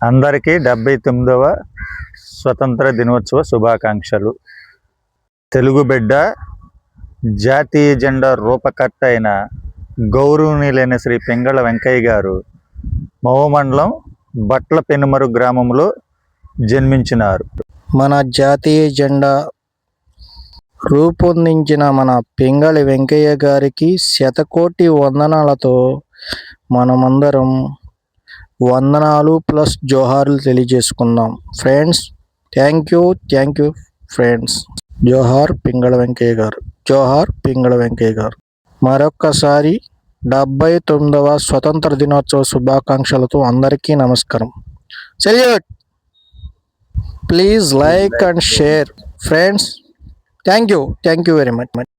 అందరికీ డెబ్బై తొమ్మిదవ స్వతంత్ర దినోత్సవ శుభాకాంక్షలు. తెలుగు బిడ్డ జాతీయ జెండా రూపకర్త అయిన గౌరవనీయులైన శ్రీ పింగళ వెంకయ్య గారు మౌ మండలం బట్ల పెనుమరు గ్రామంలో జన్మించినారు. మన జాతీయ జెండా రూపొందించిన మన పింగళి వెంకయ్య గారికి శతకోటి వందనాలతో మనమందరం వందనాలు ప్లస్ జోహార్లు తెలియజేసుకుందాం friends thank you thank you friends. జోహార్ పింగళ వెంకయ్య గారు. జోహార్ పింగళ వెంకయ్య గారు. మరొక్కసారి డెబ్బై తొమ్మిదవ స్వతంత్ర దినోత్సవ శుభాకాంక్షలతో అందరికీ నమస్కారం. Salute! Please like and share. Friends thank you thank you very much.